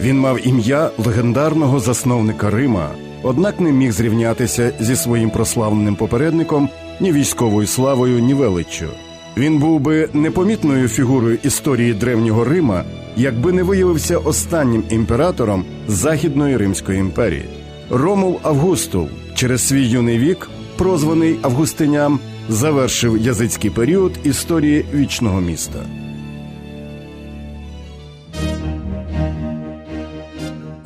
Він мав ім'я легендарного засновника Рима, однак не міг зрівнятися зі своїм прославленим попередником ні військовою славою, ні величчю. Він був би непомітною фігурою історії древнього Рима, якби не виявився останнім імператором Західної Римської імперії. Ромул Августул через свій юний вік, прозваний Августиням, завершив язицький період історії вічного міста.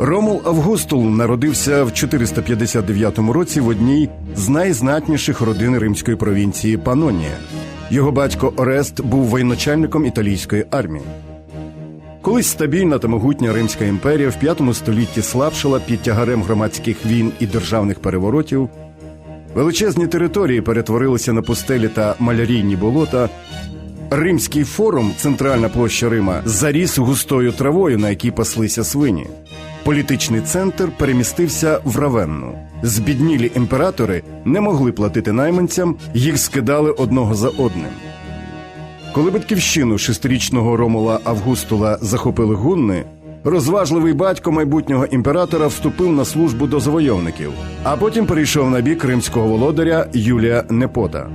Ромул Августул народився в 459 році в одній з найзнатніших родин римської провінції Панонія. Його батько Орест був воєначальником італійської армії. Колись стабільна та могутня Римська імперія в V столітті слабшала під тягарем громадських війн і державних переворотів. Величезні території перетворилися на пустелі та малярійні болота. Римський форум, центральна площа Рима, заріс густою травою, на якій паслися свині. Політичний центр перемістився в Равенну. Збіднілі імператори не могли платити найманцям, їх скидали одного за одним. Коли батьківщину шестирічного Ромула Августула захопили гунни, розважливий батько майбутнього імператора вступив на службу до завойовників, а потім перейшов на бік римського володаря Юлія Непота.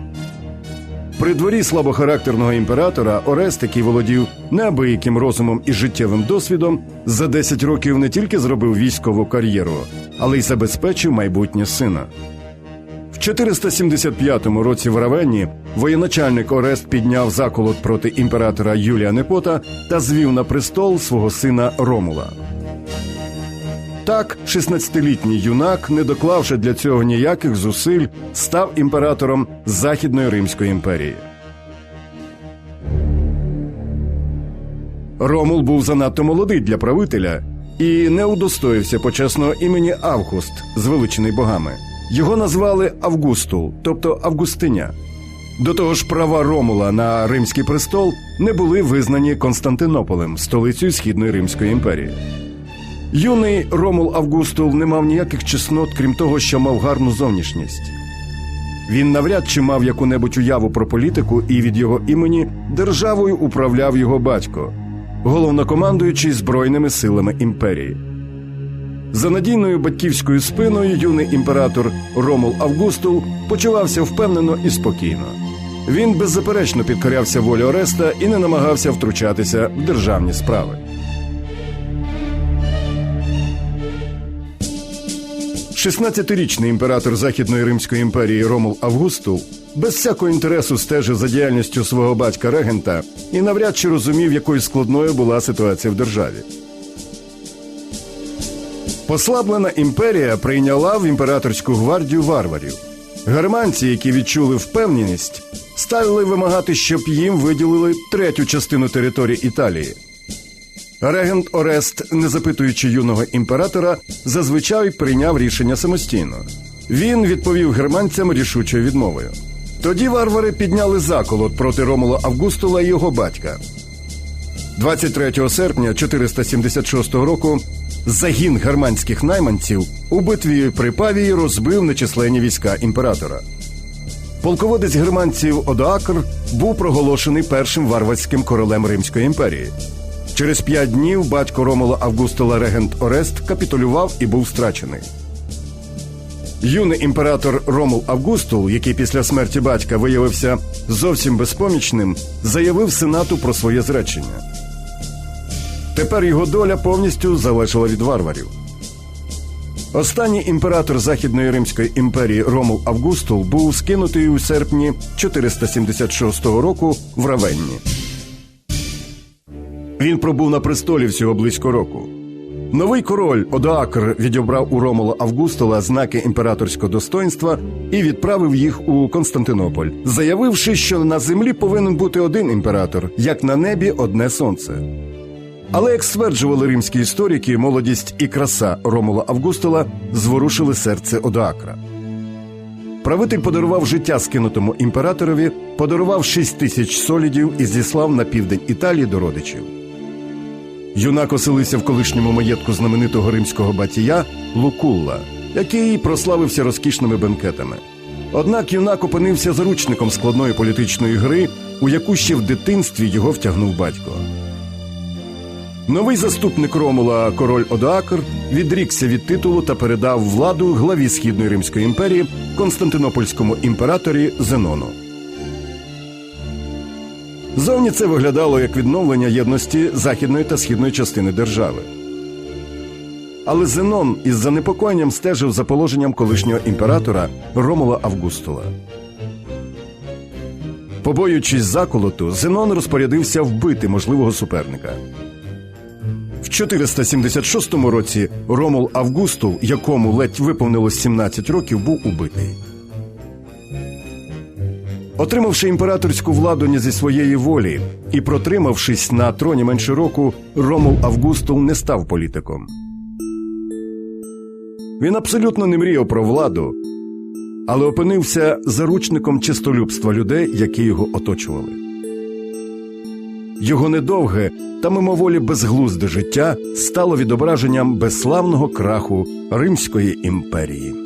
При дворі слабохарактерного імператора Орест, який володів неабияким розумом і життєвим досвідом, за 10 років не тільки зробив військову кар'єру, але й забезпечив майбутнє сина. В 475 році в Равенні воєначальник Орест підняв заколот проти імператора Юлія Непота та звів на престол свого сина Ромула. Так, 16-літній юнак, не доклавши для цього ніяких зусиль, став імператором Західної Римської імперії. Ромул був занадто молодий для правителя і не удостоївся почесного імені Август, звеличений богами. Його назвали Августул, тобто Августиня. До того ж, права Ромула на римський престол не були визнані Константинополем, столицею Східної Римської імперії. Юний Ромул Августул не мав ніяких чеснот, крім того, що мав гарну зовнішність. Він навряд чи мав яку-небудь уяву про політику, і від його імені державою управляв його батько, головнокомандуючий збройними силами імперії. За надійною батьківською спиною юний імператор Ромул Августул почувався впевнено і спокійно. Він беззаперечно підкорявся волі Ореста і не намагався втручатися в державні справи. 16-річний імператор Західної Римської імперії Ромул Августул без всякого інтересу стежив за діяльністю свого батька регента і навряд чи розумів, якою складною була ситуація в державі. Послаблена імперія прийняла в імператорську гвардію варварів. Германці, які відчули впевненість, стали вимагати, щоб їм виділили третю частину території Італії. Регент Орест, не запитуючи юного імператора, зазвичай прийняв рішення самостійно. Він відповів германцям рішучою відмовою. Тоді варвари підняли заколот проти Ромула Августула і його батька. 23 серпня 476 року загін германських найманців у битві при Павії розбив нечисленні війська імператора. Полководець германців Одоакр був проголошений першим варварським королем Римської імперії. Через п'ять днів батько Ромула Августула регент Орест капітулював і був страчений. Юний імператор Ромул Августул, який після смерті батька виявився зовсім безпомічним, заявив сенату про своє зречення. Тепер його доля повністю залежала від варварів. Останній імператор Західної Римської імперії Ромул Августул був скинутий у серпні 476 року в Равенні. Він пробув на престолі всього близько року. Новий король Одоакр відібрав у Ромула Августула знаки імператорського достоинства і відправив їх у Константинополь, заявивши, що на землі повинен бути один імператор, як на небі одне сонце. Але, як стверджували римські історики, молодість і краса Ромула Августула зворушили серце Одоакра. Правитель подарував життя скинутому імператорові, подарував 6 тисяч солідів і зіслав на південь Італії до родичів. Юнак оселився в колишньому маєтку знаменитого римського батія Лукулла, який прославився розкішними бенкетами. Однак юнак опинився заручником складної політичної гри, у яку ще в дитинстві його втягнув батько. Новий заступник Ромула, король Одоакр, відрікся від титулу та передав владу главі Східної Римської імперії Константинопольському імператорі Зенону. Зовні це виглядало як відновлення єдності західної та східної частини держави. Але Зенон із занепокоєнням стежив за положенням колишнього імператора Ромула Августула. Побоюючись заколоту, Зенон розпорядився вбити можливого суперника. В 476 році Ромул Августул, якому ледь виповнилось 17 років, був убитий. Отримавши імператорську владу не зі своєї волі і протримавшись на троні менше року, Ромул Августул не став політиком. Він абсолютно не мріяв про владу, але опинився заручником чистолюбства людей, які його оточували. Його недовге та мимоволі безглузде життя стало відображенням безславного краху Римської імперії.